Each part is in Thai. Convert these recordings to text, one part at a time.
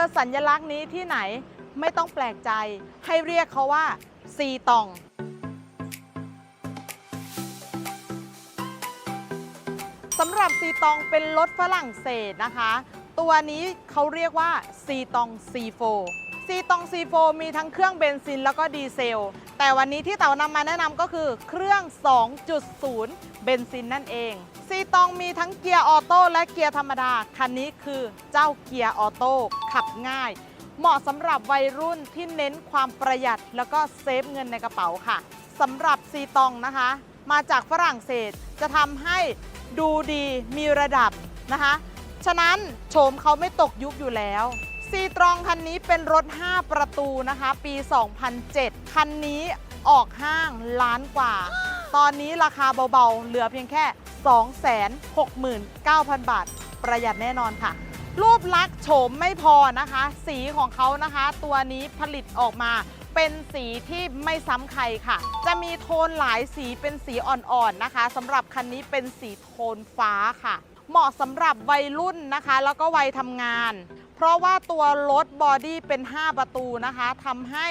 อสัญลักษณ์นี้ที่ไหนไม่ต้องแปลกใจ ให้เรียกเขาว่าซีตอง สำหรับซีตองเป็นรถฝรั่งเศสนะคะ ตัวนี้เขาเรียกว่าซีตองซีโฟ ซีตอง C4 มีทั้งเครื่องเบนซินแล้วก็ดีเซล แต่วันนี้ที่เต๋านำมาแนะนำก็คือเครื่อง 2.0 เบนซินนั่นเอง ซีตองมีทั้งเกียร์ออโต้และเกียร์ธรรมดา คันนี้คือเจ้าเกียร์ออโต้ขับง่าย เหมาะสำหรับวัยรุ่นที่เน้นความประหยัดแล้วก็เซฟเงินในกระเป๋าค่ะสำหรับซีตองนะคะ มาจากฝรั่งเศสจะทำให้ดูดีมีระดับนะคะ ฉะนั้นโฉมเขาไม่ตกยุคอยู่แล้ว ซีตรองคันนี้เป็นรถ 5 ประตูนะคะ ปี 2007 คันนี้ออกห้างล้านกว่า ตอนนี้ราคาเบาๆ เหลือเพียงแค่ 269,000 บาท ประหยัดแน่นอนค่ะ รูปลักษณ์โฉมไม่พอนะคะ สีของเขานะคะ ตัวนี้ผลิตออกมาเป็นสีที่ไม่ซ้ำใครค่ะ จะมีโทนหลายสีเป็นสีอ่อนๆนะคะสำหรับคันนี้เป็นสีโทนฟ้าค่ะ เหมาะสำหรับวัยรุ่นนะคะ แล้วก็วัยทำงาน เพราะว่าตัวรถบอดี้เป็น 5 ประตูนะคะทำให้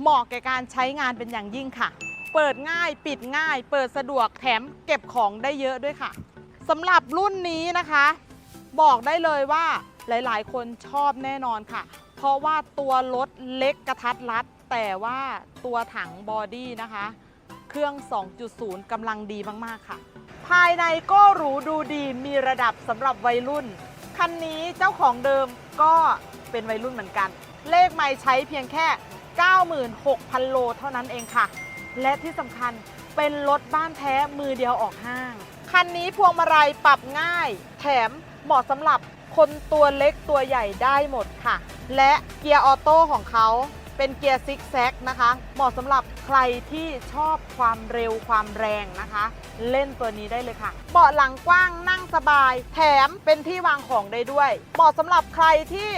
เหมาะแก่การใช้งานเป็นอย่างยิ่งค่ะ เปิดง่ายปิดง่าย เปิดสะดวกแถมเก็บของได้เยอะด้วยค่ะสำหรับรุ่นนี้นะคะ บอกได้เลยว่าหลายๆ คนชอบแน่นอนค่ะ เพราะว่าตัวรถเล็กกระทัดรัด แต่ว่าตัวถังบอดี้นะคะ เครื่อง 2.0กำลังดีมาก ๆ ค่ะ ภายในก็หรูดูดีมีระดับสำหรับวัยรุ่น คันนี้เจ้าของเดิมก็เป็นวัยรุ่นเหมือนกัน เลขไม่ใช้เพียงแค่ 96,000 โลเท่านั้นเองค่ะ และที่สำคัญเป็นรถบ้านแท้มือเดียวออกห้าง คันนี้พวงมาลัยปรับง่าย แถมเหมาะสำหรับคนตัวเล็กตัวใหญ่ได้หมดค่ะ และเกียร์ออโต้ของเขา เป็นเกียร์ซิกแซกนะคะ เหมาะสำหรับใครที่ชอบความเร็วความแรงนะคะ เล่นตัวนี้ได้เลยค่ะ เบาะหลังกว้างนั่งสบาย แถมเป็นที่วางของได้ด้วย เหมาะสำหรับใครที่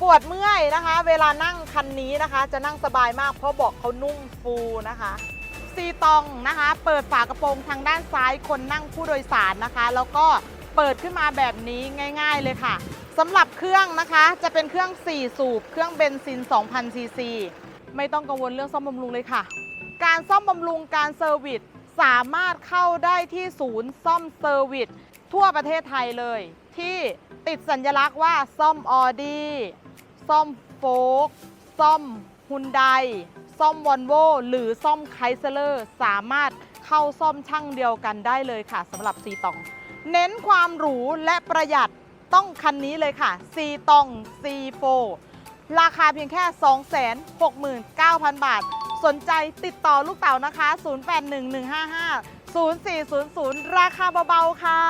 ปวดเมื่อยนะคะ เวลานั่งคันนี้นะคะ จะนั่งสบายมากเพราะเบาะเขานุ่มฟูนะคะซีตองนะคะ เปิดฝากระโปรงทางด้านซ้ายคนนั่งผู้โดยสารนะคะ แล้วก็เปิดขึ้นมาแบบนี้ง่าย ๆเลยค่ะ สำหรับเครื่องนะคะจะเป็นเครื่อง 4 สูบ เครื่องเบนซิน 2,000 ซีซี ไม่ต้องกังวลเรื่องซ่อมบำรุงเลยค่ะ การซ่อมบำรุงการเซอร์วิสสามารถเข้าได้ที่ศูนย์ซ่อมเซอร์วิสทั่วประเทศไทยเลย ที่ติดสัญลักษณ์ว่าซ่อมออดี้ซ่อมโฟกซ่อมฮุนไดซ่อมวอลโวหรือซ่อมไคเซเลอร์สามารถเข้าซ่อมช่างเดียวกันได้เลยค่ะสำหรับซีตอง เน้นความหรูและประหยัด ต้องคันนี้เลยค่ะซีตอง C4 ราคาเพียงแค่ 269,000 บาท สนใจติดต่อลูกเต่านะคะ 081155 0400 ราคาเบาๆค่ะ